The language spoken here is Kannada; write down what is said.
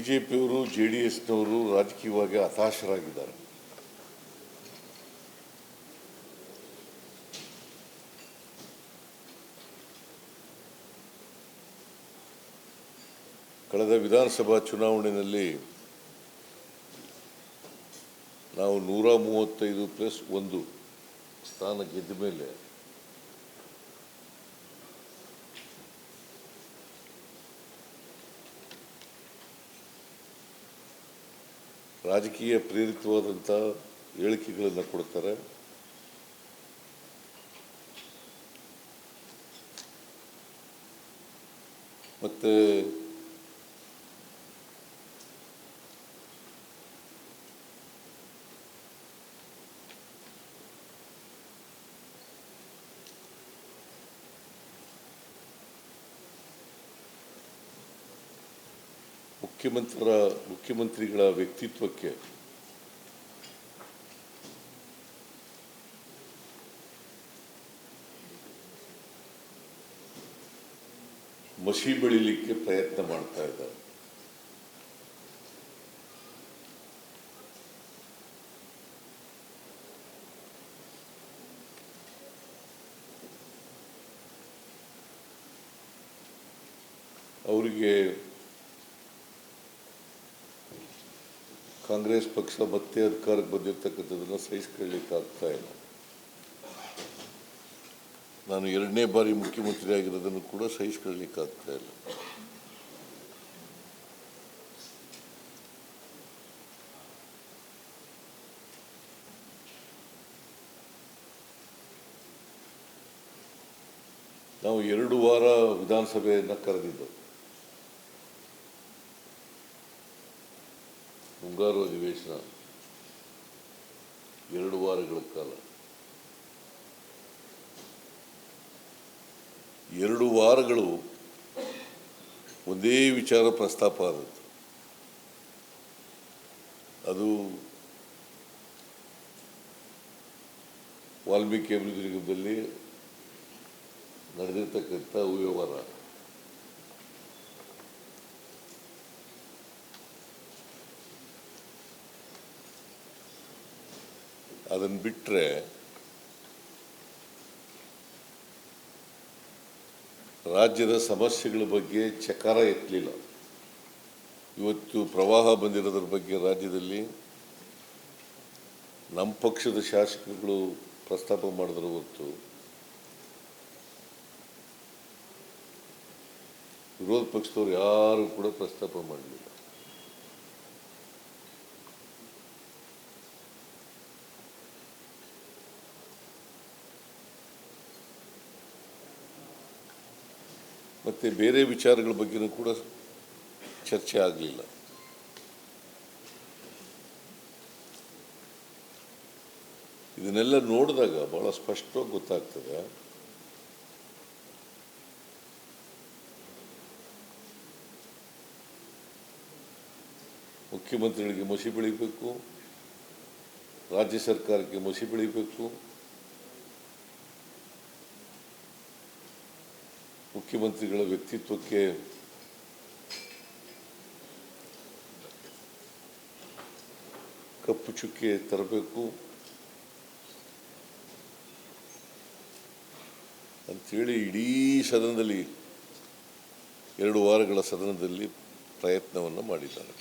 ಜೆ ಪಿಯವರು ಜೆ ಡಿ ಎಸ್ನವರು ರಾಜಕೀಯವಾಗಿ ಹತಾಶರಾಗಿದ್ದಾರೆ. ಕಳೆದ ವಿಧಾನಸಭಾ ಚುನಾವಣೆಯಲ್ಲಿ ನಾವು ನೂರ ಮೂವತ್ತೈದು ಪ್ಲಸ್ ಒಂದು ಸ್ಥಾನ ಗೆದ್ದ ಮೇಲೆ ರಾಜಕೀಯ ಪ್ರೇರಿತವಾದಂಥ ಹೇಳಿಕೆಗಳನ್ನು ಕೊಡ್ತಾರೆ. ಮತ್ತು ಮುಖ್ಯಮಂತ್ರಿಗಳ ಮುಖ್ಯಮಂತ್ರಿಗಳ ವ್ಯಕ್ತಿತ್ವಕ್ಕೆ ಮಸಿ ಬೆಳಿಲಿಕ್ಕೆ ಪ್ರಯತ್ನ ಮಾಡ್ತಾ ಇದ್ದಾರೆ. ಅವರಿಗೆ ಕಾಂಗ್ರೆಸ್ ಪಕ್ಷ ಮತ್ತೆ ಅಧಿಕಾರಕ್ಕೆ ಬಂದಿರತಕ್ಕಂಥದ್ದನ್ನು ಸಹಿಸ್ಕೊಳ್ಳಿಕ್ಕೆ ಆಗ್ತಾ ಇಲ್ಲ. ನಾನು ಎರಡನೇ ಬಾರಿ ಮುಖ್ಯಮಂತ್ರಿ ಆಗಿರೋದನ್ನು ಕೂಡ ಸಹಿಸ್ಕೊಳ್ಳಿಕ್ಕೆ ಆಗ್ತಾ ಇಲ್ಲ. ನಾವು ಎರಡು ವಾರ ವಿಧಾನಸಭೆಯನ್ನು ಕರೆದಿದ್ದು ಮುಂಗಾರು ಅಧಿವೇಶನ ಎರಡು ವಾರಗಳ ಕಾಲ. ಎರಡು ವಾರಗಳು ಒಂದೇ ವಿಚಾರ ಪ್ರಸ್ತಾಪ ಆದದ್ದು ಅದು ವಾಲ್ಮೀಕಿ ಅಭಿವೃದ್ಧಿ ನಿಗಮದಲ್ಲಿ ನಡೆದಿರ್ತಕ್ಕಂಥ ಅವ್ಯವಹಾರ ಅದನ್ನು ಬಿಟ್ಟರೆ ರಾಜ್ಯದ ಸಮಸ್ಯೆಗಳ ಬಗ್ಗೆ ಚಕಾರ ಎತ್ತಲಿಲ್ಲ. ಇವತ್ತು ಪ್ರವಾಹ ಬಂದಿರೋದ್ರ ಬಗ್ಗೆ ರಾಜ್ಯದಲ್ಲಿ ನಮ್ಮ ಪಕ್ಷದ ಶಾಸಕರುಗಳು ಪ್ರಸ್ತಾಪ ಮಾಡಿದ್ರು ಹೊತ್ತು ವಿರೋಧ ಪಕ್ಷದವ್ರು ಯಾರು ಕೂಡ ಪ್ರಸ್ತಾಪ ಮಾಡಲಿಲ್ಲ. ಮತ್ತು ಬೇರೆ ವಿಚಾರಗಳ ಬಗ್ಗೆನೂ ಕೂಡ ಚರ್ಚೆ ಆಗಲಿಲ್ಲ. ಇದನ್ನೆಲ್ಲ ನೋಡಿದಾಗ ಬಹಳ ಸ್ಪಷ್ಟವಾಗಿ ಗೊತ್ತಾಗ್ತದೆ. ಮುಖ್ಯಮಂತ್ರಿಗಳಿಗೆ ಮಸಿ ಬೆಳಿಬೇಕು, ರಾಜ್ಯ ಸರ್ಕಾರಕ್ಕೆ ಮಸಿ ಬೆಳಿಬೇಕು. ಮುಖ್ಯಮಂತ್ರಿಗಳ ವ್ಯಕ್ತಿತ್ವಕ್ಕೆ ಕಪ್ಪು ಚುಕ್ಕೆ ತರಬೇಕು ಅಂಥೇಳಿ ಇಡೀ ಸದನದಲ್ಲಿ ಎರಡು ವಾರಗಳ ಸದನದಲ್ಲಿ ಪ್ರಯತ್ನವನ್ನು ಮಾಡಿದ್ದಾರೆ.